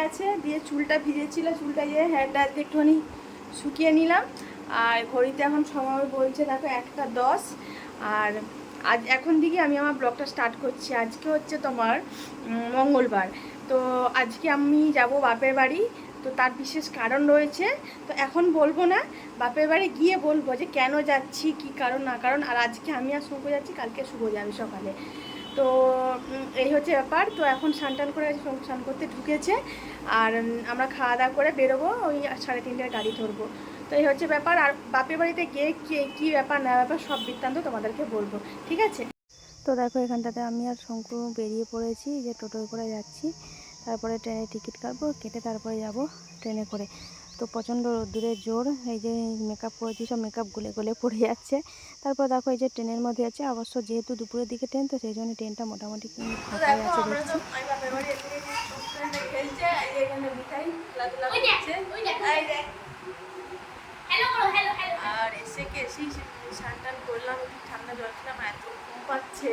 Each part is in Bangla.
গেছে, দিয়ে চুলটা ভিজেছিল, চুলটা দিয়ে হেয়ারটা একটুখানি শুকিয়ে নিলাম। আর ঘড়িতে এখন সময় বলছে দেখো একটা দশ। আর আজ এখন দিকে আমি আমার ব্লগটা স্টার্ট করছি। আজকে হচ্ছে তোমার মঙ্গলবার। তো আজকে আমি যাব বাপের বাড়ি। তো তার বিশেষ কারণ রয়েছে। তো এখন বলব না, বাপের বাড়ি গিয়ে বলব যে কেন যাচ্ছি, কি কারণ না কারণ। আর আজকে আমি আর শুভ যাচ্ছি, কালকে শুভ যাবে সকালে। তো এই হচ্ছে ব্যাপার। তো এখন স্নান করে স্নান করতে ঢুকেছে। আর আমরা খাওয়া দাওয়া করে বেরোবো, ওই সাড়ে তিনটের গাড়ি ধরবো। তো এই হচ্ছে ব্যাপার। আর বাপের বাড়িতে গিয়ে কে, কী ব্যাপার, না ব্যাপার সব বৃত্তান্ত তোমাদেরকে বলব। ঠিক আছে? তো দেখো, এখানটাতে আমি আর শঙ্কু বেরিয়ে পড়েছি। যে টোটোয় করে যাচ্ছি। তারপরে ট্রেনে টিকিট কাটবো, কেটে তারপরে যাব ট্রেনে করে। তো প্রচণ্ড রোদ্দুরের জোর এই যে মেকআপ করেছি সব মেকআপ গুলে গলে পড়ে যাচ্ছে। তারপর দেখো এই যে ট্রেনের মধ্যে আছে অবশ্য যেহেতু দুপুরের দিকে ট্রেন তো সেই জন্য ট্রেনটা মোটামুটি ফাঁকাই আছে দেখছি। আর এসে কে এসেই স্নান টান করলাম একটু ঠান্ডা জল খেলাম এত ঘুম পাচ্ছে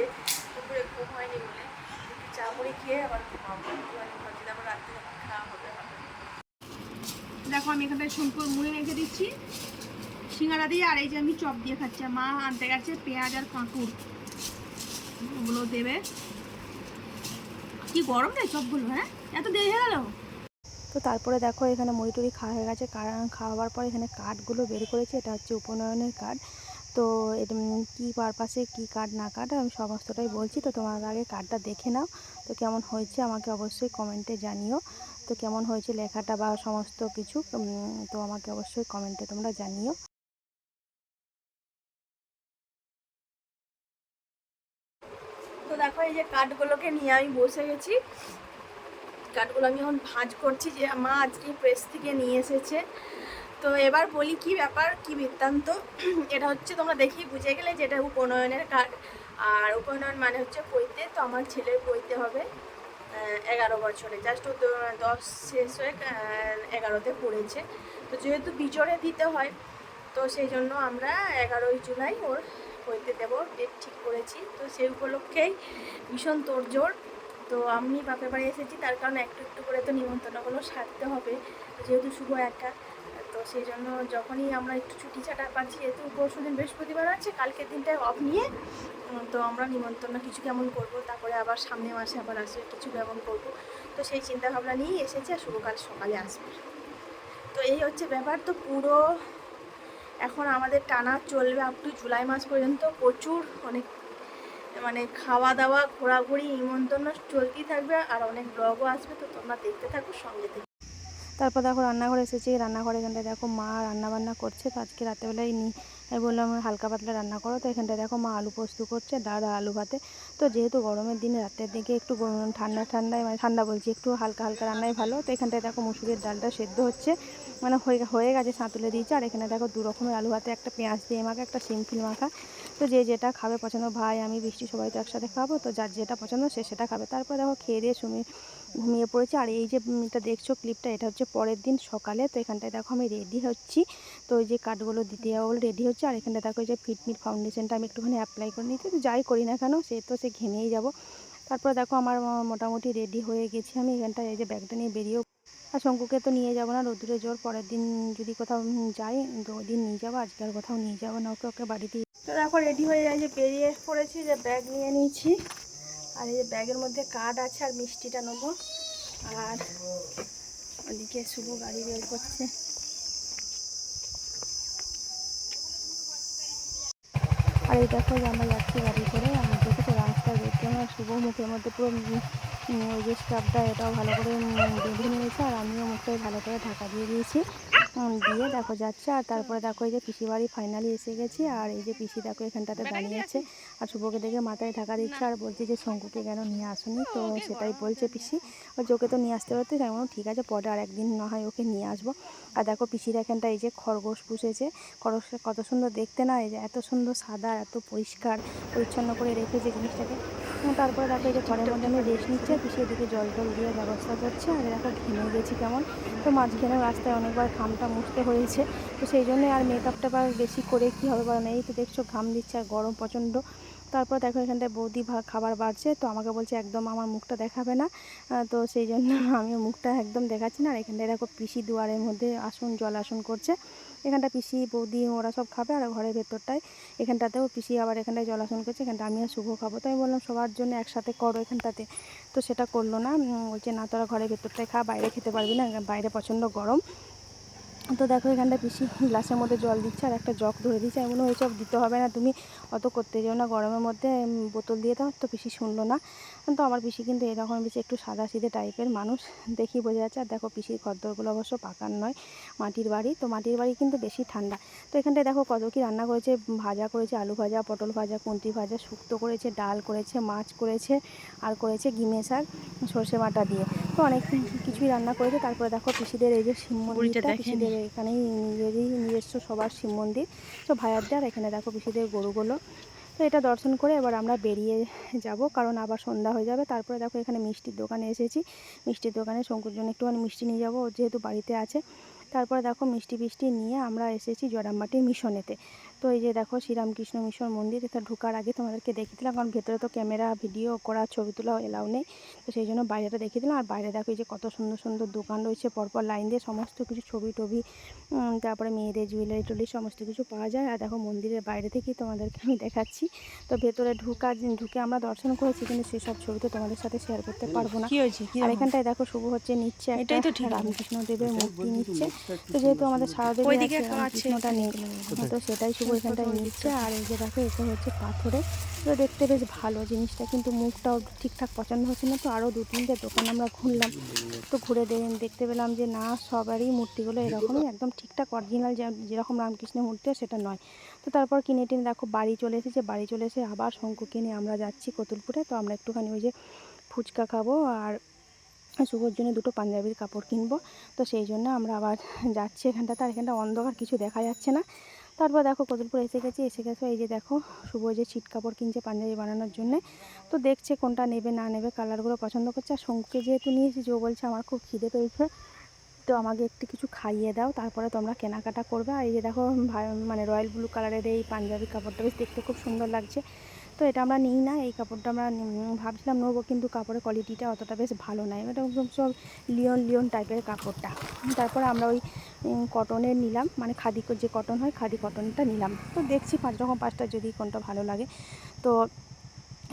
দুপুরে ঘুম হয়নি বলে। একটু চা মুড়ি খেয়ে আবার ঘুমাবো একটুখানি ভাবছি তারপর রাত্রে যখন খাওয়া হবে হবে। দেখো আমি এখানটায় শঙ্কর মুড়ি রেখে দিচ্ছি। সিঙ্গারা দিয়ে, আর এই যে আমি চপ দিয়ে খাচ্ছি। মা আনতে গেছে পেঁয়াজ আর কাঁকুর। ওগুলো দেবে। কি গরম নেই চপগুলো হ্যাঁ? এত দেরি হয়ে গেল? তো তারপরে দেখো এখানে মুড়ি টুড়ি খাওয়া হয়ে গেছে। খাওয়ার পর এখানে কাঠগুলো বের করেছে। এটা হচ্ছে উপনয়নের কার্ড তো কী পারপাসে কী কার্ড না কার্ড আমি সমস্তটাই বলছি। তো তোমার আগে কার্ডটা দেখে নাও। তো কেমন হয়েছে আমাকে অবশ্যই কমেন্টে জানিও। তো কেমন হয়েছে লেখাটা বা সমস্ত কিছু তো আমাকে অবশ্যই কমেন্টে তোমরা জানিও। তো দেখো, এই যে কাঠগুলোকে নিয়ে আমি বসে গেছি। কাঠগুলো আমি এখন ভাঁজ করছি যে মা আজকে প্রেস থেকে নিয়ে এসেছে। তো এবার বলি কি ব্যাপার, কি বৃত্তান্ত? এটা হচ্ছে তোমরা দেখি বুঝে গেলে যে এটা উপনয়নের কার্ড আর উপনয়ন মানে হচ্ছে পৈতে তো আমার ছেলের পৈতে হবে এগারো বছরে। জাস্ট ও দশ শেষ হয়ে এগারোতে পড়েছে। তো যেহেতু বিচরে দিতে হয়, তো সেই জন্য আমরা এগারোই জুলাই ওর পৈতে দেবো। ডেট ঠিক করেছি। তো সেই উপলক্ষেই ভীষণ তোড়জোড়। তো আমি বাপের বাড়ি এসেছি, তার কারণে একটু একটু করে তো নিমন্ত্রণগুলো সারতে হবে। যেহেতু শুভ একা তো সেই জন্য যখনই আমরা একটু ছুটি ছাটা পাচ্ছি, যেহেতু পরশু দিন বৃহস্পতিবার আছে, কালকের দিনটায় অফ নিয়ে তো আমরা নিমন্ত্রণ কিছু কেমন করব, তারপরে আবার সামনে মাসে আবার আসবে কিছু কেমন করব। তো সেই চিন্তা ভাবনা নিয়েই এসেছে আর শুভকাল সকালে আসবে। তো এই হচ্ছে ব্যাপার, তো পুরো এখন আমাদের টানা চলবে আপ টু জুলাই মাস পর্যন্ত, প্রচুর অনেক মানে খাওয়া দাওয়া ঘোরাঘুরি, নিমন্ত্রণ চলতেই থাকবে আর অনেক ব্লগও আসবে, তো তোমরা দেখতে থাকো, সঙ্গে থেকে। তারপর দেখো রান্নাঘরে এসেছি রান্নাঘরে এখানটায় দেখো মা রান্নাবান্না করছে। তো আজকে রাতেবেলায় বললাম, হালকা পাতলা রান্না করো। তো এখানটায় দেখো মা আলু পোস্ত করছে আর আলু ভাতে। তো যেহেতু গরমের দিনে, রাতের দিকে একটু ঠান্ডা, ঠান্ডায় মানে ঠান্ডা বলছি, একটু হালকা হালকা রান্নাই ভালো। তো এখানটায় দেখো মুসুরির ডালটা সেদ্ধ হচ্ছে মানে হয়ে হয়ে গেছে সাঁতুলে দিয়েছে। আর এখানে দেখো দু রকমের আলু ভাতে, একটা পেঁয়াজ দিয়ে মাখা, একটা সিম্পল মাখা। তো যে যেটা খাবে, পছন্দ ভাই, আমি, বৃষ্টি, সবাই তো একসাথে খাব। তো যার যেটা পছন্দ, সে সেটা খাবে। তারপর দেখো খেয়ে দিয়ে সুমি ঘুমিয়ে পড়েছে। আর এই যে এটা দেখছ ক্লিপটা এটা হচ্ছে পরের দিন সকালে। তো এখানটায় দেখো আমি রেডি হচ্ছি। তো ওই যে কার্ডগুলো দিতে যাব রেডি হচ্ছে, আর এখানটা দেখো যে ফিটমিট ফাউন্ডেশনটা আমি একটুখানি অ্যাপ্লাই করে নিচ্ছি তো যাই করি না কেন সে তো সে ঘেমেই যাব। তারপর দেখো আমার মোটামুটি রেডি হয়ে গেছি, আমি এখানটায় এই যে ব্যাগটা নিয়ে বেরিয়েও আর শঙ্কুকে তো নিয়ে যাব না, রোদ্দুরে জোর পরের দিন যদি কোথাও যাই, তো ওই দিন নিয়ে যাব, আজকে আর কোথাও নিয়ে যাব না, ওকে ওকে বাড়িতে। তো দেখো রেডি হয়ে যায় যে বেরিয়ে পড়েছি, যে ব্যাগ নিয়ে নিয়েছি। আর এই যে ব্যাগের মধ্যে কার্ড আছে আর মিষ্টিটা নেব। আর ওদিকে শুভ গাড়ি বের করছে। আর এই দেখো যে আমরা যাচ্ছি গাড়ি করে আমি দেখেছি রাস্তায় দেখতে আমার শুভ মুখের মধ্যে পুরো ওই যে স্কার্ফটা এটাও ভালো করে বেঁধে নিয়েছে, আর আমিও মুখটাই ভালো করে ঢাকা দিয়ে দিয়েছি। দিয়ে দেখো যাচ্ছে আর তারপরে দেখো এই যে পিসি বাড়ি ফাইনালি এসে গেছি আর এই যে পিসি দেখো এখানটাতে দাঁড়িয়ে আছে আর শুভকে দেখে মাথায় ঢাকা দিচ্ছে আর বলছে যে শঙ্কুকে কেন নিয়ে আসুনি তো সেটাই বলছে পিসি ওর ওকে তো নিয়ে আসতে পারতে বললাম, ঠিক আছে পরে আর একদিন না হয় ওকে নিয়ে আসব। আর দেখো পিসির এখানটা এই যে খরগোশ পুষেছে খরগোশটা কত সুন্দর দেখতে না এই যে এত সুন্দর সাদা এত পরিষ্কার পরিচ্ছন্ন করে রেখেছে জিনিসটাকে। তারপরে দেখো এই যে ঘরের মধ্যে আমি রেস্ট নিচ্ছে পিসি দিকে জল টল দিয়ে ব্যবস্থা করছে, আর দেখো ঘেমে গেছি কেমন? তো মাঝখানে রাস্তায় অনেকবার ঘামটা মুছতে হয়েছে, তো সেই জন্য আর মেকআপটা বা বেশি করে কি হবে না? এই তো দেখছ ঘাম দিচ্ছে আর গরম প্রচণ্ড। তারপর দেখো এখানটায় বৌদি খাবার বাড়ছে, তো আমাকে বলছে একদম আমার মুখটা দেখাবে না। তো সেই জন্য আমি মুখটা একদম দেখাচ্ছি না। আর এখানটায় দেখো পিসি দুয়ারের মধ্যে আসন, জল আসন করছে। এখানটা পিসি, বৌদি, ওরা সব খাবে আর ঘরের ভেতরটায় এখানটাতেও পিসি আবার এখানটায় জল আসন করছে, এখানটা আমি আর শুভ খাব। তো আমি বললাম, সবার জন্য একসাথে করো এখানটাতে। তো সেটা করল না। বলছে না, তোরা ঘরের ভেতরটায় খা, বাইরে খেতে পারবি না, বাইরে প্রচণ্ড গরম। তো দেখো এখানটা পিসি গ্লাসের মধ্যে জল দিচ্ছে আর একটা জগ ধরে দিচ্ছে। এমন সব দিতে হবে না, তুমি অত করতে যেও না। গরমের মধ্যে বোতল দিয়ে দাও তো পিসি শুনলো না। তো আমার পিসি কিন্তু এরকম বেশি একটু সাদা সিধে টাইপের মানুষ। দেখি বোঝা যাচ্ছে। আর দেখো পিসির খদ্দরগুলো অবশ্য পাকার নয় মাটির বাড়ি। তো মাটির বাড়ি কিন্তু বেশি ঠান্ডা। তো এখানটায় দেখো কত কি রান্না করেছে ভাজা করেছে আলু ভাজা পটল ভাজা কুন্তি ভাজা শুক্তো করেছে ডাল করেছে মাছ করেছে আর করেছে গিমে শাক সর্ষে বাটা দিয়ে। তো অনেক কিছুই রান্না করেছে। তারপরে দেখো পিসিদের এই যে শিব মন্দিরটা পিসিদের এখানেই নিজেরই নিজস্ব সবার শিব মন্দির। তো ভাইয়ারদের আর এখানে দেখো পিসিদের গরুগুলো। তো এটা দর্শন করে এবার আমরা বেরিয়ে যাব, কারণ আবার সন্ধ্যা হয়ে যাবে। তারপরে দেখো এখানে মিষ্টির দোকানে এসেছি। মিষ্টির দোকানে শঙ্কুর জন্য একটুখানি মিষ্টি নিয়ে যাব যেহেতু বাড়িতে আছে। তারপরে দেখো মিষ্টি ফিষ্টি নিয়ে আমরা এসেছি জরামবাটির মিশনেতে। তো এই যে দেখো শ্রীরামকৃষ্ণ মিশন মন্দির এটা ঢোকার আগে তোমাদেরকে দেখিয়ে দিলাম কারণ ভেতরে তো ক্যামেরা ভিডিও করা ছবি তোলা এলাও নেই। তো সেই জন্য বাইরেটা দেখিয়ে দিলাম। আর বাইরে দেখো এই যে কত সুন্দর সুন্দর দোকান রয়েছে পরপর লাইন দিয়ে সমস্ত কিছু ছবি টবি তারপরে মেয়েদের জুয়েলারি টুয়েলারি সমস্ত কিছু পাওয়া যায়। আর দেখো মন্দিরের বাইরে থেকেই তোমাদেরকে আমি দেখাচ্ছি। তো ভেতরে ঢুকা ঢুকে আমরা দর্শন করেছি কিন্তু সেসব ছবি তো তোমাদের সাথে শেয়ার করতে পারব না। আর এখানটায় দেখো শুভ হচ্ছে নিচ্ছে একটা এটাই তো রামকৃষ্ণ দেবের মূর্তি নিচ্ছে। তো যেহেতু আমাদের আছে। রামকৃষ্ণটা নেই। তো সেটাই শুভ এখানটায় নিচ্ছে। আর এই যে দেখো এটা হচ্ছে পাথরে। তো দেখতে বেশ ভালো জিনিসটা কিন্তু মুখটাও ঠিকঠাক পছন্দ হচ্ছে না। তো আরও দু তিনটে দোকান আমরা ঘুরলাম। তো ঘুরে দেখতে পেলাম যে না সবারই মূর্তিগুলো এরকমই একদম ঠিকঠাক অরিজিনাল যেরকম রামকৃষ্ণের মূর্তি হয় সেটা নয়। তো তারপর কিনে টিনে দেখো বাড়ি চলে এসেছে। বাড়ি চলে এসে আবার শঙ্কু কিনে আমরা যাচ্ছি কতুলপুরে। তো আমরা একটুখানি ওই যে ফুচকা খাব আর শুভর জন্য দুটো পাঞ্জাবির কাপড় কিনবো। তো সেই জন্য আমরা আবার যাচ্ছি এখানটাতে। আর এখানটা অন্ধকার কিছু দেখা যাচ্ছে না। তারপর দেখো কদলপুর এসে গেছি, এসে গেছে, এই যে দেখো শুভ যে ছিট কাপড় কিনছে পাঞ্জাবি বানানোর জন্য। তো দেখছে কোনটা নেবে, না নেবে, কালারগুলো পছন্দ করছে। আর শঙ্কুকে যেহেতু নিয়েছি যে বলছে আমার খুব খিদে পেয়েছে। তো আমাকে একটু কিছু খাইয়ে দাও, তারপরে তোমরা কেনাকাটা করবে। আর এই যে দেখো মানে রয়্যাল ব্লু কালারের এই পাঞ্জাবি কাপড়টা বেশ দেখতে খুব সুন্দর লাগছে। তো এটা আমরা নিই না, এই কাপড়টা আমরা ভাবছিলাম নেব কিন্তু কাপড়ের কোয়ালিটিটা অতটা বেশ ভালো নয় এটা একদম সব লিওন লিওন টাইপের কাপড়টা। তারপর আমরা ওই কটনের নিলাম মানে খাদি যে কটন হয় খাদি কটনটা নিলাম। তো দেখছি পাঁচ রকম পাঁচটা যদি কোনটা ভালো লাগে। তো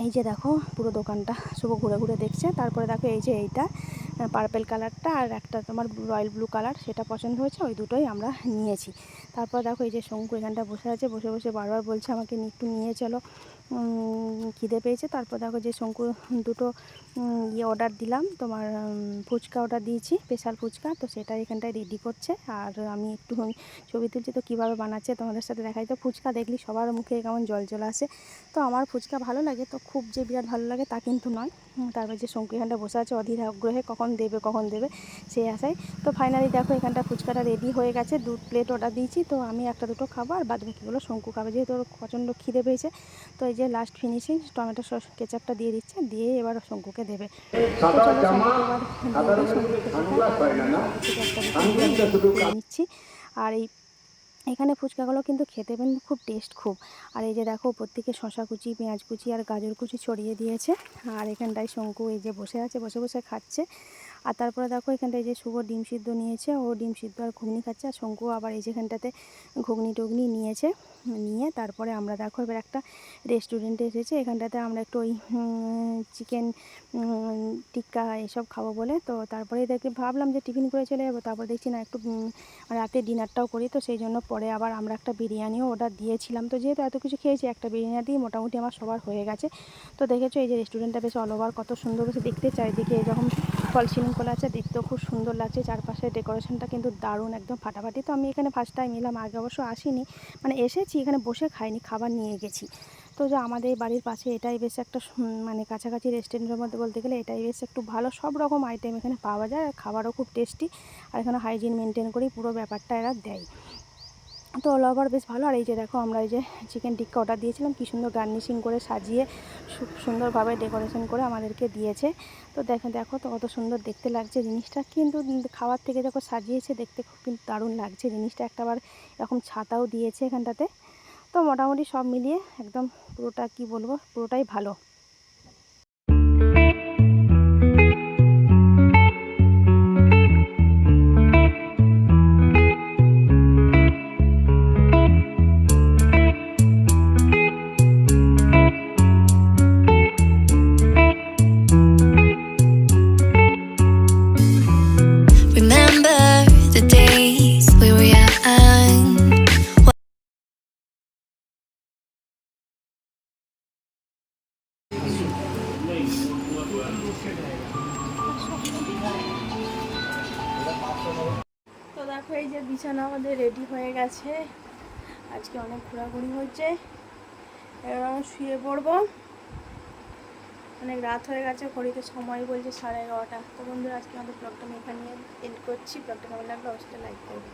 এই যে দেখো পুরো দোকানটা শুভ ঘুরে ঘুরে দেখছে। তারপরে দেখো এই যে এইটা পার্পেল কালারটা আর একটা তোমার রয়্যাল ব্লু কালার সেটা পছন্দ হয়েছে, ওই দুটোই আমরা নিয়েছি। তারপর দেখো এই যে শঙ্কু এখানটা বসে আছে, বসে বসে বারবার বলছে আমাকে একটু নিয়ে চলো। খিদে পেয়েছে। তারপর দেখো যে শঙ্কু দুটো ইয়ে অর্ডার দিলাম। তোমার ফুচকা অর্ডার দিয়েছি স্পেশাল ফুচকা। তো সেটা এখানটায় রেডি করছে। আর আমি একটু ছবি তুলছি তো কীভাবে বানাচ্ছে তোমাদের সাথে দেখাই। তো ফুচকা দেখলি, সবার মুখে কেমন জল জল আসে। তো আমার ফুচকা ভালো লাগে, তো খুব যে বিরাট ভালো লাগে তা কিন্তু নয়। তারপর যে শঙ্কু এখানটা বসে আছে, অধীর আগ্রহে কখন দেবে কখন দেবে সেই আশায়। তো ফাইনালি দেখো এখানটা ফুচকাটা রেডি হয়ে গেছে। দু প্লেট অর্ডার দিয়েছি। তো আমি একটা দুটো খাব, আর বাদ বাকিগুলো শঙ্কু খাবে। যেহেতু ওর প্রচণ্ড খিদে পেয়েছে, তো এই যে লাস্ট ফিনিশিং টমেটো সস কেচাপটা দিয়ে দিচ্ছে দিয়ে এবার শঙ্কুকে দেবে। থেকে নিচ্ছি। আর এই এখানে ফুচকাগুলো কিন্তু খেতে কিন্তু খুব টেস্ট খুব। আর এই যে দেখো প্রত্যেকে শশা কুচি পেঁয়াজ কুচি আর গাজর কুচি ছড়িয়ে দিয়েছে। আর এখানটায় শঙ্কু এই যে বসে আছে বসে বসে খাচ্ছে। আর তারপরে দেখো এখানটায় যে শুভ ডিম সিদ্ধ নিয়েছে, ও ডিম সিদ্ধ আর ঘুগনি খাচ্ছে আর শঙ্কু আবার এই যেখানটাতে ঘুগনি টুগনি নিয়েছে, নিয়ে তারপরে আমরা দেখো এবার একটা রেস্টুরেন্টে এসেছে, এখানটাতে আমরা একটু ওই চিকেন টিক্কা এসব খাব বলে, তো তারপরে দেখে ভাবলাম যে টিফিন করে চলে যাব, তারপর দেখছি না একটু রাতে ডিনারটাও করি, তো সেই জন্য পরে আবার আমরা একটা বিরিয়ানিও অর্ডার দিয়েছিলাম, তো যেহেতু এত কিছু খেয়েছি, একটা বিরিয়ানি দিয়ে মোটামুটি আমার সবার হয়ে গেছে, তো দেখেছ এই যে রেস্টুরেন্টটা বেশ অল ওভার কত সুন্দর বেশ দেখতে চারিদিকে এরকম ফল সিলিং করা আছে, দেখতেও খুব সুন্দর লাগছে। চারপাশে ডেকোরেশনটা কিন্তু দারুণ, একদম ফাটাফাটি। তো আমি এখানে ফার্স্ট টাইম এলাম, আগে অবশ্য আসিনি। মানে এসেছি, এখানে বসে খাইনি, খাবার নিয়ে গেছি। তো যে আমাদের বাড়ির পাশে এটাই বেশ একটা মানে কাছাকাছি রেস্টুরেন্টের মধ্যে বলতে গেলে এটাই বেশ একটু ভালো। সব রকম আইটেম এখানে পাওয়া যায়, আর খাবারও খুব টেস্টি আর এখানে হাইজিন মেনটেন করেই পুরো ব্যাপারটা এরা দেয়। তো ওভার বেশ ভালো। আর এই যে দেখো, আমরা এই যে চিকেন টিক্কা অর্ডার দিয়েছিলাম। কী সুন্দর গার্নিশিং করে সাজিয়ে সুন্দরভাবে ডেকোরেশন করে আমাদেরকে দিয়েছে। তো দেখো দেখো তো কত সুন্দর দেখতে লাগছে জিনিসটা। কিন্তু খাওয়ার থেকে যখন সাজিয়েছে, দেখতে খুব কিন্তু দারুণ লাগছে জিনিসটা। একটা একটাবার এরকম ছাতাও দিয়েছে এখানটাতে। তো মোটামুটি সব মিলিয়ে একদম পুরোটা কি বলব, পুরোটাই ভালো। তো দেখো, এই যে বিছানা আমাদের রেডি হয়ে গেছে। আজকে অনেক ঘোরাঘুরি হচ্ছে। এবার শুয়ে পড়ব। অনেক রাত হয়ে গেছে, ঘড়িতে সময় বলছে সাড়ে এগারোটা। তো বন্ধুরা, আজকে আমাদের ব্লগটা আমি এখানে এন্ড করছি। ব্লগটা কেমন লাগল অবশ্যই লাইক করবে।